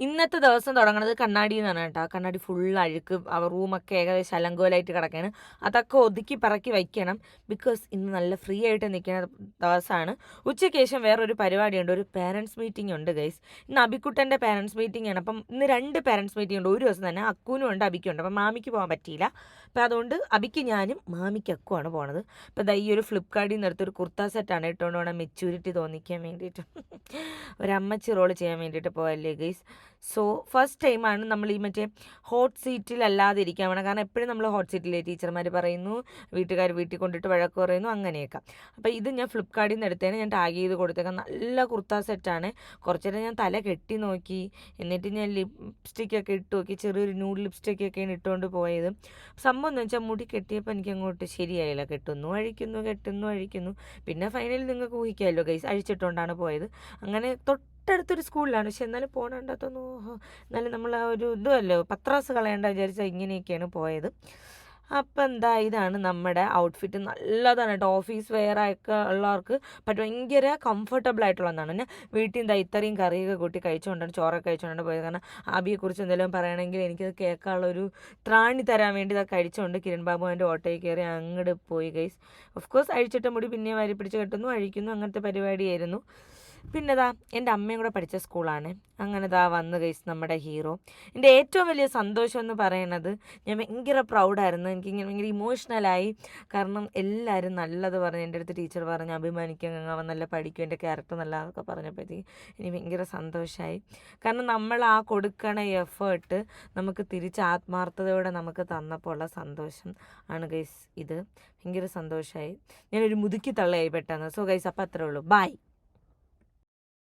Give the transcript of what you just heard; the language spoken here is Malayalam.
ഇന്നത്തെ ദിവസം തുടങ്ങുന്നത് കണ്ണാടി എന്നാണ് കേട്ടോ. കണ്ണാടി ഫുൾ അഴുക്ക് റൂമൊക്കെ ഏകദേശം അലങ്കോലായിട്ട് കിടക്കുകയാണ് അതൊക്കെ ഒതുക്കി പറക്കി വയ്ക്കണം. ബിക്കോസ് ഇന്ന് നല്ല ഫ്രീ ആയിട്ട് നിൽക്കുന്ന ദിവസമാണ്. ഉച്ചയ്ക്ക് ശേഷം വേറൊരു പരിപാടിയുണ്ട്. ഒരു പേരൻസ് മീറ്റിംഗ് ഉണ്ട് ഗൈസ് ഇന്ന് അബിക്കുട്ടന്റെ പേരൻസ് മീറ്റിംഗ് ആണ്. അപ്പം ഇന്ന് രണ്ട് പേരൻസ് മീറ്റിംഗ് ഉണ്ട്. ഒരു ദിവസം തന്നെ അക്കൂനും ഉണ്ട് അബിക്കും ഉണ്ട്. അപ്പം മാമിക്ക് പോകാൻ പറ്റിയില്ല. അപ്പം അതുകൊണ്ട് അബിക്ക് ഞാനും മാമിക്ക് അക്കുവാണ് പോണത്. അപ്പം ദാ ഒരു ഫ്ലിപ്കാർട്ടിൽ നിന്ന് എടുത്തൊരു കുർത്ത സെറ്റാണ് ഇട്ടുകൊണ്ട് വേണം മെച്യൂരിറ്റി തോന്നിക്കാൻ വേണ്ടിയിട്ട്. ഒരമ്മച്ചി റോൾ ചെയ്യാൻ വേണ്ടിയിട്ട് പോയല്ലേ ഗൈസ് സോ ഫസ്റ്റ് ടൈമാണ് നമ്മൾ ഈ മറ്റേ ഹോട്ട് സീറ്റിലല്ലാതെ ഇരിക്കാൻ വേണം കാരണം എപ്പോഴും നമ്മൾ ഹോട്ട് സീറ്റിലെ ടീച്ചർമാർ പറയുന്നു വീട്ടുകാർ വീട്ടിൽ കൊണ്ടിട്ട് വഴക്ക് പറയുന്നു അങ്ങനെയൊക്കെ. അപ്പോൾ ഇത് ഞാൻ ഫ്ലിപ്കാർട്ടിൽ നിന്ന് എടുത്തേനെ ഞാൻ ടാഗ് ചെയ്ത് കൊടുത്തേക്കാം നല്ല കുർത്ത സെറ്റാണ് കുറച്ച് നേരം ഞാൻ തല കെട്ടി നോക്കി എന്നിട്ട് ഞാൻ ലിപ്സ്റ്റിക്കൊക്കെ ഇട്ട് നോക്കി ചെറിയൊരു ന്യൂഡ് ലിപ്സ്റ്റിക്കൊക്കെയാണ് ഇട്ടുകൊണ്ട് പോയത്. സംഭവം എന്ന് വെച്ചാൽ മുടി കെട്ടിയപ്പോൾ എനിക്ക് അങ്ങോട്ട് ശരിയായില്ല. കെട്ടുന്നു അഴിക്കുന്നു കെട്ടുന്നു അഴിക്കുന്നു. പിന്നെ ഫൈനലിൽ നിങ്ങൾക്ക് ഊഹിക്കാമല്ലോ ഗൈസ് അഴിച്ചിട്ടുകൊണ്ടാണ് പോയത്. അങ്ങനെ തൊട്ടടുത്തൊരു സ്കൂളിലാണ്. പക്ഷെ എന്നാലും പോകണണ്ടാത്തൊന്നു എന്നാലും നമ്മൾ ആ ഒരു ഇതുമല്ലോ പത്രാസ് കളയണ്ട വിചാരിച്ചാൽ ഇങ്ങനെയൊക്കെയാണ് പോയത്. അപ്പം എന്താ ഇതാണ് നമ്മുടെ ഔട്ട്ഫിറ്റ് നല്ലതാണ് കേട്ടോ ഓഫീസ് വെയർ ഒക്കെ ഉള്ളവർക്ക് പറ്റും. ഭയങ്കര കംഫർട്ടബിൾ ആയിട്ടുള്ളതാണ്. ഞാൻ വീട്ടിൽ എന്താ ഇത്രയും കറിയൊക്കെ കൂട്ടി കഴിച്ചുകൊണ്ടാണ് ചോറൊക്കെ കഴിച്ചുകൊണ്ടാണ് പോയത്. കാരണം ആബിയെക്കുറിച്ച് എന്തെങ്കിലും പറയണമെങ്കിൽ എനിക്കത് കേൾക്കാനുള്ള ഒരു ത്രാണി തരാൻ വേണ്ടി ഇതൊക്കെ കഴിച്ചുകൊണ്ട് കിരൺ ബാബു എന്റെ ഓട്ടോയിൽ കയറി അങ്ങോട്ട് പോയി ഗൈസ് ഓഫ് കോഴ്സ് അഴിച്ചിട്ട മുടി പിന്നെ വരി പിടിച്ച് കെട്ടുന്നു അഴിക്കുന്നു അങ്ങനത്തെ പരിപാടിയായിരുന്നു. പിന്നെ ദാ എന്റെ അമ്മയും കൂടെ പഠിച്ച സ്കൂളാണ്. അങ്ങനെ ദാ വന്ന് ഗൈസ് നമ്മുടെ ഹീറോ എന്റെ ഏറ്റവും വലിയ സന്തോഷം എന്ന് പറയുന്നത് ഞാൻ ഭയങ്കര പ്രൗഡായിരുന്നു എനിക്ക് ഇങ്ങനെ ഭയങ്കര ഇമോഷണലായി കാരണം എല്ലാവരും നല്ലത് പറഞ്ഞു എന്റെ അടുത്ത് ടീച്ചർ പറഞ്ഞ് അഭിമാനിക്കാൻ അവൻ നല്ല പഠിക്കും എന്റെ ക്യാരക്ടർ നല്ല എന്നൊക്കെ പറഞ്ഞപ്പോഴത്തേക്ക് എനിക്ക് ഭയങ്കര സന്തോഷമായി കാരണം നമ്മൾ ആ കൊടുക്കണ എഫേർട്ട് നമുക്ക് തിരിച്ച് ആത്മാർത്ഥതയോടെ നമുക്ക് തന്നപ്പോൾ ഉള്ള സന്തോഷം ആണ് ഗൈസ് ഇത്. ഭയങ്കര സന്തോഷമായി ഞാനൊരു മുതുക്കി തള്ളയായി പെട്ടെന്ന്. സോ ഗൈസ് അപ്പം അത്രേ ഉള്ളൂ. ബൈ